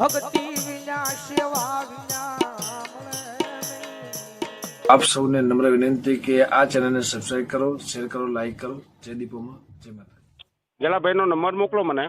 ભક્તિ વિના સેવા વિના આપ સૌને નમ્ર વિનંતી કે આ ચેનલને સબસ્ક્રાઇબ કરો શેર કરો લાઈક કરો. જય દીપોમાં જય માતા ગેલાભાઈનો નંબર મોકલો મને.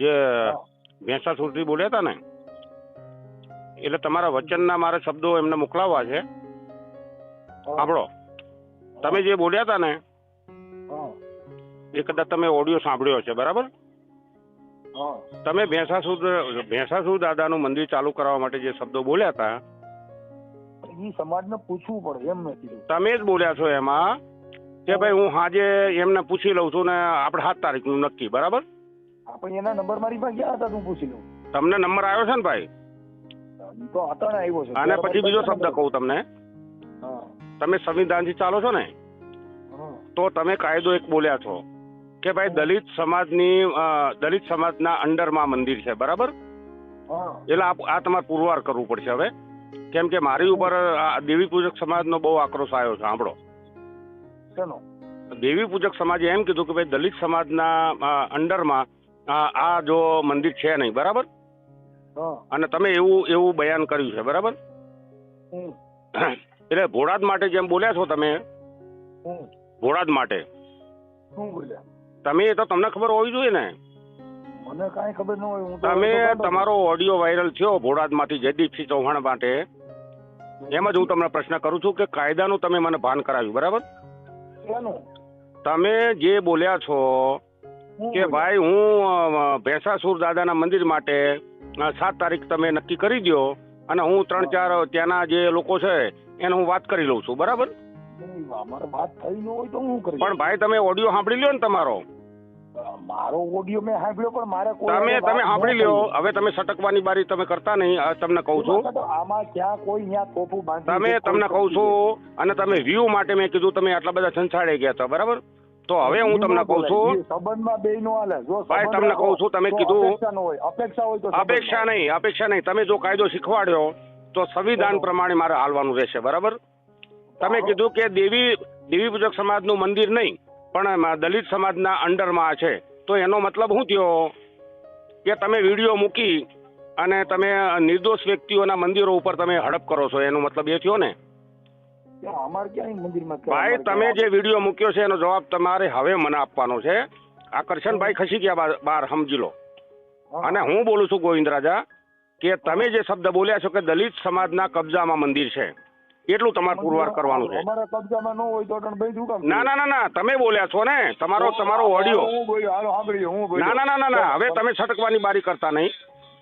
જે ભેંસા સુરતી બોલ્યા હતા ને. એટલે તમારા વચનના મારા શબ્દો એમને મોકલાવવા છે. સાંભળો. તમે જે બોલ્યા હતા ને એ કદાચ તમે ઓડિયો સાંભળ્યો છે બરાબર? તમે ભેંસાસુદ ભેંસાસુદ દાદાનું મંદિર ચાલુ કરવા માટે જે શબ્દો બોલ્યા હતા એ સમાજને પૂછવું પડે એમ કીધું. તમે જ બોલ્યા છો એમાં કે ભાઈ હું આજે એમને પૂછી લઉં છું ને આપણે સાત તારીખનું નક્કી બરાબર? આપણે એના નંબર મારી પાસે ગયા હતા તું પૂછી લઉં. તમને નંબર આવ્યો છે ને ભાઈ? તો અતણ આવ્યો છે. અને પછી બીજો શબ્દ કહું તમને. હા. તમે સંવિધાનથી ચાલો છો ને? તો તમે કાયદો એક બોલ્યા છો. કે ભાઈ દલિત સમાજની દલિત સમાજના અંડરમાં મંદિર છે બરાબર? એટલે આ તમારે પુરવાર કરવું પડશે હવે. કેમ કે મારી ઉપર દેવી પૂજક સમાજનો બહુ આક્રોશ આવ્યો છે સાંભળો. દેવી પૂજક સમાજે એમ કીધું કે ભાઈ દલિત સમાજના અંડરમાં આ જો મંદિર છે નહીં બરાબર? અને તમે એવું એવું બયાન કર્યું છે બરાબર? એટલે ભોળાદ માટે જેમ બોલ્યા છો તમે ભોળાદ માટે. શું બોલ્યા? તમે એ તો તમને ખબર હોવી જોઈએ ને. મને કાંઈ ખબર ન હોય હું તમે તમારો ઓડિયો વાયરલ થયો ભોળાદમાંથી જયદીપસિંહ ચૌહાણ માટે. એમ જ હું તમને પ્રશ્ન કરું છું કે કાયદાનું તમે મને ભાન કરાવ્યું બરાબર. તમે જે બોલ્યા છો કે ભાઈ હું ભેંસાસુર દાદાના મંદિર માટે સાત તારીખ તમે નક્કી કરી દો અને હું ત્રણ ચાર ત્યાંના જે લોકો છે એને હું વાત કરી લઉં છું બરાબર? પણ ભાઈ તમે ઓડિયો સાંભળી લ્યો ને તમારો. મારો ઓડિયો મેં સાંભળ્યો પણ મારે કોઈ તમે તમે સાંભળી લ્યો. હવે તમે સટકવાની બારી તમે કરતા નહીં તમને કહું છું. આમાં ક્યાં કોઈ ન્યા તોફું બાંધી તમે તમને કહું છું અને તમે વ્યૂ માટે મેં કીધું તમે આટલા બધા સંસાડે ગયા હતા બરાબર? તો હવે હું તમને કહું છું સંબંધમાં બે નો હાલે. જો ભાઈ, તમને કહું છું, તમે કીધું- અપેક્ષા હોય. તો અપેક્ષા નહીં અપેક્ષા નહીં. તમે જો કાયદો શીખવાડ્યો તો સંવિધાન પ્રમાણે મારે હાલવાનું રહેશે બરાબર? તમે કીધું કે દેવી દેવી પૂજક સમાજનું મંદિર નહીં પણ દલિત સમાજના અંડરમાં છે. તો એનો મતલબ શું થયો? કે તમે વીડિયો મૂકી અને તમે નિર્દોષ વ્યક્તિઓના મંદિરો ઉપર તમે હડપ કરો છો એનો મતલબ એ થયો ને? ભાઈ તમે જે વીડિયો મૂક્યો છે એનો જવાબ તમારે હવે મને આપવાનો છે. આ કરશનભાઈ ખસી ગયા બહાર સમજી લો. અને હું બોલું છું ગોવિંદ રાજા કે તમે જે શબ્દ બોલ્યા છો કે દલિત સમાજના કબજામાં મંદિર છે. એટલું તમારે પુરવાર કરવાનું છે? અમારા કબજામાં ન હોય તો અટણ ભાઈ શું કામ ના ના ના ના તમે બોલ્યા છો ને? તમારો તમારો ઓડિયો. હાલો સાંભળ્યો હું ના ના ના ના હવે તમે છટકવાની બારી કરતા નહીં.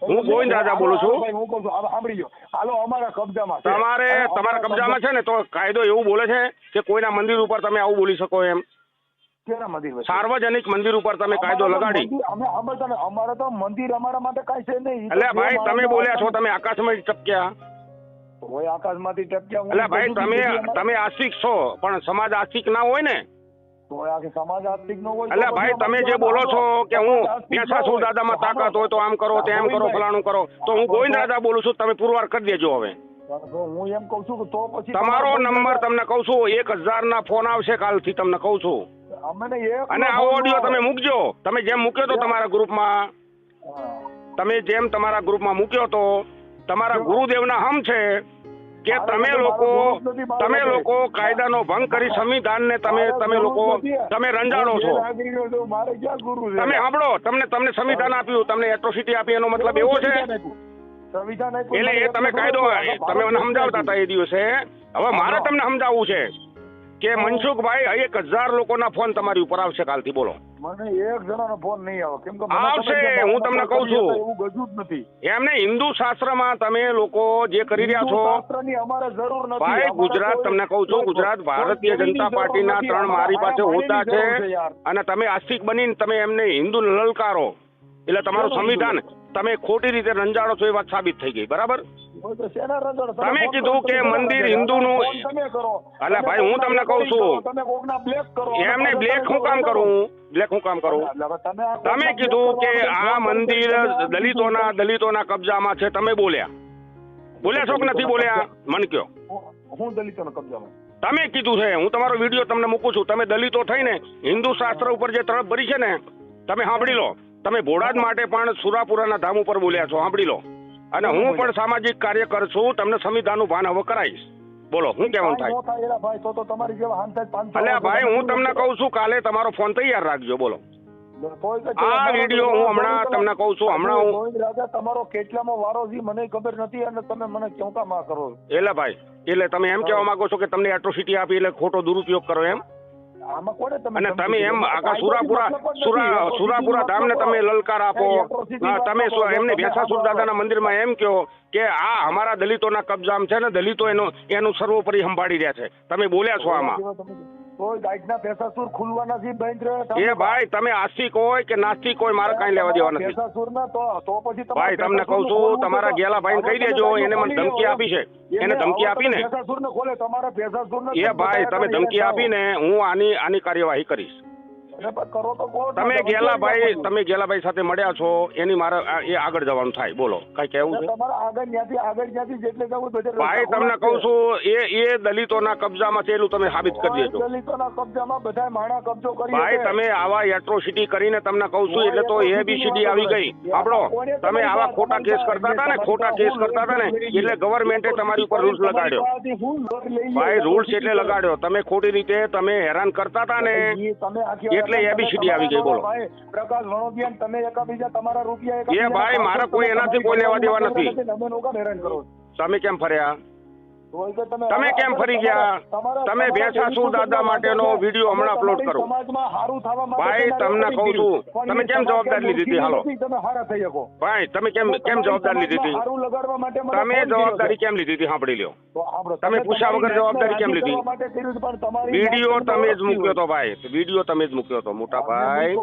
હું ગોવિંદ રાજા બોલું છું. હું કહું છું સાંભળી હાલો અમારા કબજામાં તમારે તમારા કબજામાં છે ને તો કાયદો એવું બોલે છે કે કોઈના મંદિર ઉપર તમે આવું બોલી શકો એમ. સાર્વજનિક મંદિર ઉપર તમે કાયદો લગાડી. અમારે તો મંદિર અમારા માટે કઈ છે નહીં. એટલે ભાઈ તમે બોલ્યા છો તમે આકાશમાં ટપક્યા હોય આકાશમાંથી ટપક્યા એટલે ભાઈ તમે તમે આશિક છો પણ સમાજ આશિક ના હોય ને? એટલે ભાઈ તમે જે બોલો છો કે હું બેસા છું દાદામાં તાકાત હોય તો આમ કરો તેમ કરો ફલાણું કરો. તો હું ગોવિંદ દાદા બોલું છું તમે પુરવાર કરી દેજો હવે. હું એમ કઉ છું કે તો પછી તમારો નંબર તમને કઉ છું એક હજાર ના ફોન આવશે કાલથી તમને કઉ છું. અને આ ઓડિયો તમે મૂકજો. તમે જેમ મૂક્યો તો તમારા ગ્રુપમાં. તમે જેમ તમારા ગ્રુપમાં મૂક્યો તો તમારા ગુરુદેવના હમ છે. કે તમે લોકો તમે લોકો કાયદાનો ભંગ કરી સંવિધાનને તમે તમે લોકો તમે રંજાડો છો. તમે સાંભળો તમને તમને સંવિધાન આપ્યું તમને એટ્રોસિટી આપી એનો મતલબ એવો છે? એટલે એ તમે કાયદો તમે મને સમજાવતા હતા એ દિવસે. હવે મારે તમને સમજાવવું છે. કે મનસુખભાઈ એક હજાર લોકોના ફોન તમારી ઉપર આવશે કાલથી બોલો. મને એક જણાનો ફોન નહીં આવે. કેમ કે આવશે, હું તમને કહું છું. એવું ગજું જ નથી. એમને હિન્દુ શાસ્ત્રમાં તમે લોકો જે કરી રહ્યા છો અમારે જરૂર નથી. ભાઈ ગુજરાત તમને કહું છું ગુજરાત ભારતીય જનતા પાર્ટીના ત્રણ મારી પાસે હોતા હોદ્દા છે અને તમે આસ્તિક બનીને તમે એમને હિન્દુ લલકારો. એટલે તમારું સંવિધાન તમે ખોટી રીતે રંજાડો છો એ વાત સાબિત થઈ ગઈ બરાબર? તમે કીધું કે મંદિર. હિન્દુનું- અલા ભાઈ, હું તમને કહું છું. એમને બ્લેક હું કામ કરું? બ્લેક હું કામ કરું? તમે કીધું કે આ મંદિર દલિતોના દલિતોના કબજામાં છે તમે બોલ્યા. બોલ્યા છો કે નથી બોલ્યા? મન કયો. હું- દલિતોના કબજામાં તમે કીધું છે હું તમારો વીડિયો તમને મૂકું છું. તમે દલિતો થઈને હિન્દુ શાસ્ત્ર ઉપર જે તરફ ભરી છે ને તમે સાંભળી લો. તમે ભોળાજ માટે પણ સુરાપુરાના ધામ ઉપર બોલ્યા છો સાંભળી લો. અને હું પણ સામાજિક કાર્ય કર છું તમને સંવિધાનનું ભાન હવે કરાવીશ બોલો હું કેવાનું થાય ભાઈ તો તો તમારી જેવા હાન થાય અલ્યા ભાઈ હું તમને કહું છું કાલે તમારો ફોન તૈયાર રાખજો બોલો આ વીડિયો હું હમણાં તમને કહું છું, હમણાં હું- રાજા તમારો કેટલામો વારો છે મને ખબર નથી અને તમે મને કેમ કામ કરો? એટલે ભાઈ એટલે તમે એમ કહેવા માંગો છો કે તમને એટ્રોસિટી આપી એટલે ખોટો દુરુપયોગ કરો એમ આમાં કોને તમે અને તમે એમ આખા સુરાપુરા. સુરા સુરાપુરા ધામ ધામને તમે લલકાર આપો તમે. એમને ભેસાસુર દાદાના મંદિરમાં એમ કહો કે આ અમારા દલિતોના કબજામાં છે ને દલિતો એનો એનું સર્વોપરી સંભાળી રહ્યા છે તમે બોલ્યા છો આમાં કોઈ ગાઈડના સુર ખુલવા નથી બંધ રહે એ ભાઈ તમે આસ્તિક હોય કે નાસ્તિક હોય મારે કઈ લેવા દેવા નથી. ભેંસાસુરના તો તો પછી ભાઈ તમને કહું છું તમારા ગેલા ભાઈ કહી દેજો એને મને ધમકી આપી છે. એને ધમકી હવે આપી ને તમે ભેંસાસુરને ખોલે તમારા ભેંસાસુરને એ ભાઈ તમે ધમકી આપીને હું આની આની કાર્યવાહી કરીશ. તમે ગેલાભાઈ તમે ગેલાભાઈ સાથે મળ્યા છો એની મારે એ આગળ જવાનું થાય બોલો કઈ કેવું છે? આગળ ત્યાંથી આગળ ત્યાંથી જેટલે જવું ભાઈ તમને કહું છું એ એ દલિતોના કબજામાં છે એટલું તમે સાબિત કરી દેજો. દલિતોના કબજામાં બધા માણા કબજો કરી ભાઈ તમે આવા એટ્રોસિટી કરીને તમને કહું છું એટલે તો એબીસીડી આવી ગઈ. આપણો તમે આવા ખોટા કેસ કરતા હતા ને ખોટા કેસ કરતા હતા ને એટલે ગવર્મેન્ટે તમારી ઉપર રૂલ્સ લગાડ્યો. ભાઈ રૂલ્સ એટલે લગાડ્યો. તમે ખોટી રીતે તમે હેરાન કરતા હતા ને એટલે તમે ABCD આવી ગઈ, બોલો. પ્રકાશ વણોદિયા તમે એકાબીજા તમારા રૂપિયા એ ભાઈ, મારે કોઈ એનાથી કોઈ લેવા દેવા નથી. તમે કેમ ફર્યા એ તમે કેમ ફરી ગયા? તમે ભેંસાસુર દાદા માટેનો વીડિયો હમણાં અપલોડ કરો. ભાઈ, તમને કહું છું. તમે કેમ જવાબદારી કેમ હતી હાલો. ભાઈ તમે કેમ કેમ જવાબદારી લીધી મને તમે જવાબદારી કેમ લીધી હતી સાંભળી લ્યો તમે પૂછ્યા વગર જવાબદારી કેમ લીધી? વીડિયો તમે જ મૂક્યો. તો ભાઈ વીડિયો તમે જ મૂક્યો તો મોટા ભાઈ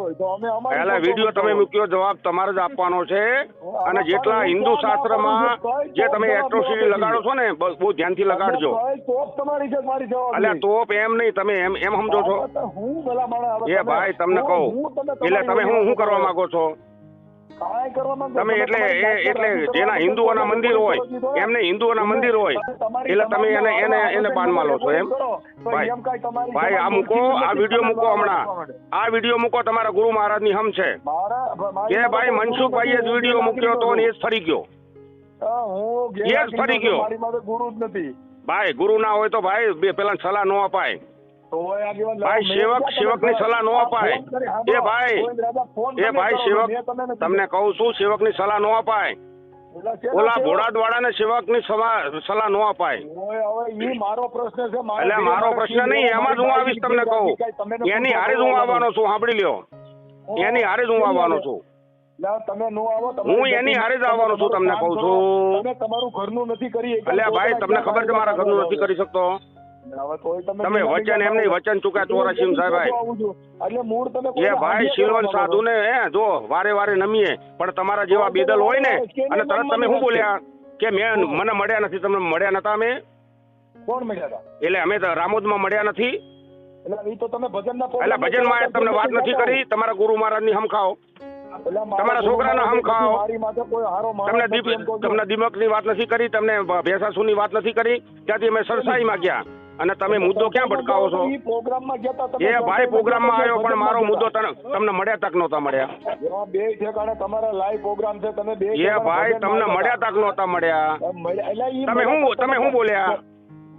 પહેલા વીડિયો તમે મૂક્યો જવાબ તમારે જ આપવાનો છે અને જેટલા હિન્દુ શાસ્ત્રમાં જે તમે એટ્રોસિટી લગાડો છો ને બહુ ધ્યાનથી લગાડજો. ભાઈ, તોપ તમારી છે મારી જવાબ અલ્યા તોપ એમ નહીં તમે એમ એમ સમજો છો. હું ભલા માણસ એ ભાઈ તમને કહું. એટલે તમે હું શું કરવા માંગો છો? તમે એટલે એટલે જેના હિન્દુઓના મંદિર હોય એમને હિન્દુઓના મંદિર હોય. એટલે તમે એને એને એને બાનમાં લો છો એમ? ભાઈ ભાઈ આ મૂકો આ વીડિયો મૂકો હમણાં. આ વીડિયો મૂકો તમારા ગુરુ મહારાજની હમ છે. કે ભાઈ મનસુખભાઈએ જ વીડિયો મૂક્યો તો ને એ જ ફરી ગયો. હા, ફરી ગયો. મારી પાસે ગુરુ જ નથી. ભાઈ ગુરુ ના હોય તો ભાઈ બે પેલા સલાહ ન અપાય. ભાઈ, સેવક સેવક- ની સલાહ નો અપાય. એ ભાઈ, એ ભાઈ સેવક તમને કહું છું સેવકની સલાહ નો અપાય. ઓલા ભોળાદ વાળા ને સેવક? સમા- સલાહ નો અપાય. મારો પ્રશ્ન છે એટલે મારો પ્રશ્ન નહીં એમાં જ હું આવીશ તમને કહું. એની હારે જ હું આવવાનો છું સાંભળી લ્યો. એની હારે જ હું આવવાનો છું. ના, તમે નો આવો હું એની હારે જ આવવાનો છું, તમને કહું છું. તમે તમારું ઘરનું નથી કરી એટલે ભાઈ તમને ખબર છે મારા ઘરનું નથી કરી શકતો? તમે વચન એમ નહીં વચન ચૂક્યા ચોરાશી સાહેબ એટલે મૂળ તમે એ ભાઈ હાંભળે સાધુ ને હે જો વારે વારે નમીએ પણ તમારા જેવા બેદલ હોય ને અને તરત તમે શું બોલ્યા કે મેં મને મળ્યા નથી તમને મળ્યા નતા અમે? કોણ મળ્યા હતા? એટલે અમે તો રામોદમાં મળ્યા નથી. એટલે ભજન એ તમને વાત નથી કરી તમારા ગુરુ મહારાજની હમખાઓ. એટલે મારા તમારા છોકરાના હમ ખાઓ. તમને. તમને દિમકની વાત નથી કરી તમને ભેસાસુની વાત નથી કરી. ત્યાંથી અમે સરસાઈમાં ગયા. અને તમે મુદ્દો ક્યાં ભટકાવો છો? એ ભાઈ પ્રોગ્રામમાં આવ્યો પણ મારો મુદ્દો તમને મળ્યા તક નહોતા મળ્યા. બે ઠેકાણે તમારા લાઈવ પ્રોગ્રામ છે તમે બે એ ભાઈ તમને મળ્યા તક નહોતા મળ્યા. તમે હું તમે શું બોલ્યા?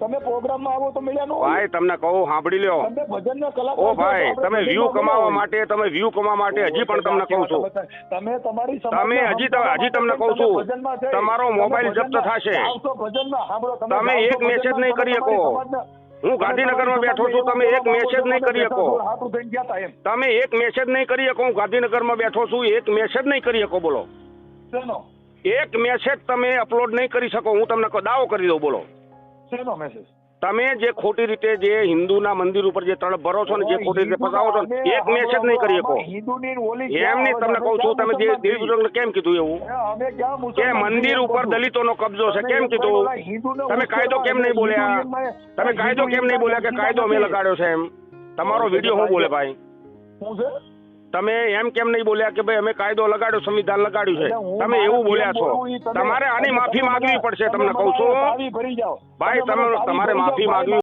તમે પ્રોગ્રામમાં આવો તો મળ્યા નો ભાઈ તમને કહું સાંભળી લ્યો. તમે ભજનના કલાકાર ઓ ભાઈ તમે વ્યૂ કમાવા માટે તમે વ્યૂ કમાવા માટે હજી પણ તમને કહું છું. તમે તમારી તમે હજી હજી તમને કહું છું, તમારો મોબાઈલ જપ્ત થશે. તમે એક મેસેજ નહીં કરી શકો. હું ગાંધીનગરમાં બેઠો છું તમે એક મેસેજ નહીં કરી શકો. તમે એક મેસેજ નહીં કરી શકો હું ગાંધીનગરમાં બેઠો છું એક મેસેજ નહીં કરી શકો બોલો. એક મેસેજ તમે અપલોડ નહીં કરી શકો હું તમને દાવો કરી દઉં બોલો. શેનો મેસેજ તમે જે ખોટી રીતે જે હિન્દુના મંદિર ઉપર જે તળપ ભરો છો ને જે ખોટી રીતે ફસાવો છો એક મેસેજ નહીં કરી શકો. એમ નહીં તમને કહું છું તમે જે ક્યાં કેમ કીધું એવું? કે મંદિર? ઉપર દલિતોનો કબજો છે કેમ કીધું? તમે કાયદો કેમ નહીં બોલ્યા? તમે કાયદો કેમ નહીં બોલ્યા કે કાયદો અમે લગાડ્યો છે એમ? તમારો વીડિયો શું બોલે ભાઈ? શું છે? તમે એમ કેમ નહીં બોલ્યા કે ભાઈ અમે કાયદો લગાડ્યો સંવિધાન લગાડ્યું છે? તમે એવું બોલ્યા છો. તમારે આની માફી માંગવી પડશે તમને કહું છું. ભાઈ તમે તમારે માફી માંગવી